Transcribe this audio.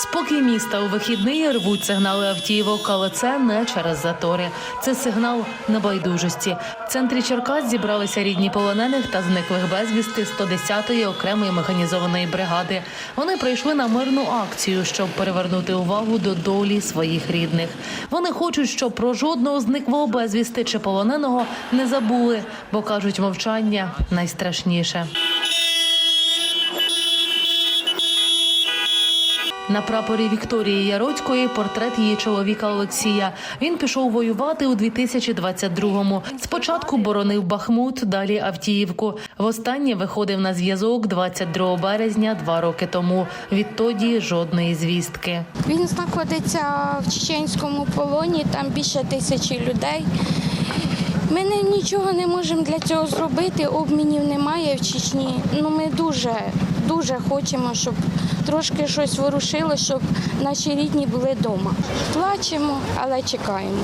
спокій міста у вихідний рвуть сигнали автівок, але це не через затори. Це сигнал небайдужості. В центрі Черкас зібралися рідні полонених та зниклих безвісти 110-ї окремої механізованої бригади. Вони прийшли на мирну акцію, щоб перевернути увагу до долі своїх рідних. Вони хочуть, щоб про жодного зниклого безвісти чи полоненого не забули, бо кажуть, мовчання найстрашніше. На прапорі Вікторії Яроцької портрет її чоловіка Олексія. Він пішов воювати у 2022-му. Спочатку боронив Бахмут, далі Авдіївку. Востаннє виходив на зв'язок 22 березня два роки тому. Відтоді жодної звістки. Він знаходиться в чеченському полоні, там більше тисячі людей. Ми не- нічого не можемо для цього зробити, обмінів немає в Чечні. Ну ми дуже, дуже хочемо, щоб трошки щось ворушило, щоб наші рідні були вдома. Плачемо, але чекаємо.